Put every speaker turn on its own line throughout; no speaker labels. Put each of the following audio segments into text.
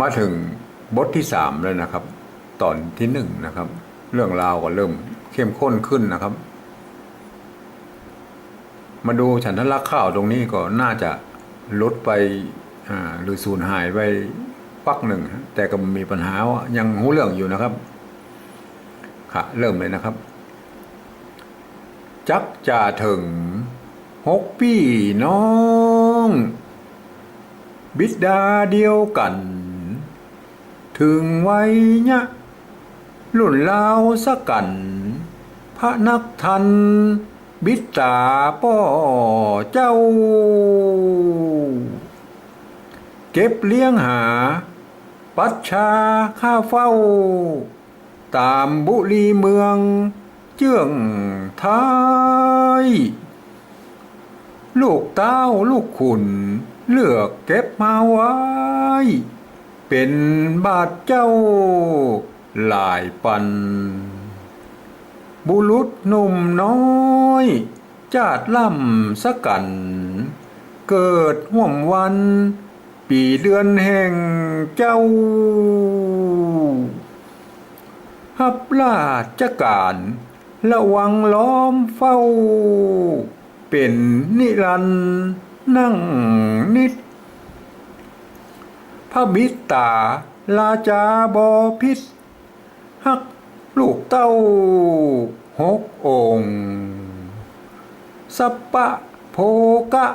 มาถึงบทที่สามแล้วนะครับ ตอนที่หนึ่งนะครับ เรื่องราวก็เริ่มเข้มข้นขึ้นนะครับ มาดูฉันทลักษ้าวตรงนี้ก็น่าจะลดไปหรือสูญหายไปปักหนึ่ง แต่ก็มีปัญหาว่ายังหูเรื่องอยู่นะครับค่ะเริ่มเลยนะครับ จักจะถึงหกพี่น้อง บิดาเดียวกัน ถึงไว้ยะรุ่นลาวสักกัน พระนักทัน บิดตาป้อเจ้า เก็บเลี้ยงหา ปัชชาข้าเฝ้า ตามบุรีเมือง เจื่องท้าย ลูกเต้าลูกขุนเลือกเก็บมาไว้ เป็นบาทเจ้าหลายปัน บุรุษหนุ่มน้อย จาดล่ำสกกัน เกิดห่วมวัน ปีเดือนแห่งเจ้าฮับราชการระวังล้อมเฝ้า เป็นนิรันต์นั่งนิด พระบิดตาลาจาบอพิษฮักลูกเต้าหกองค์สัปปะโภกะ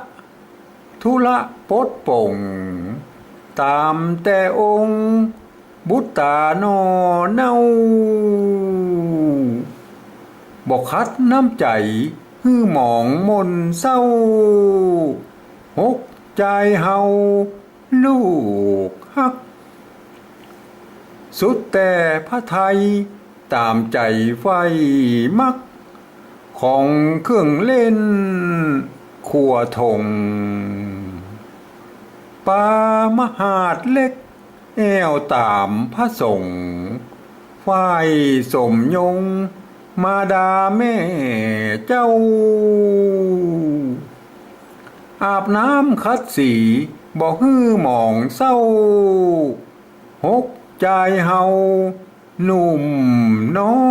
ทุละปดป่ง ตามแต่องค์ บุตตาโนเนาบอกคัดน้ำใจฮือหมองมนเศร้า หกใจเฮา ลูกฮัก สุดแต่พระไทยตามใจไฟมัก ของเครื่องเล่นขัวทงปามหาดเล็ก แอวตามพระสงฆ์ฝ่ายสมยง มาดาแม่เจ้า อาบน้ำคัดสีบอกฮื้อหมองเศร้า หกใจเฮาหนุ่มน้อย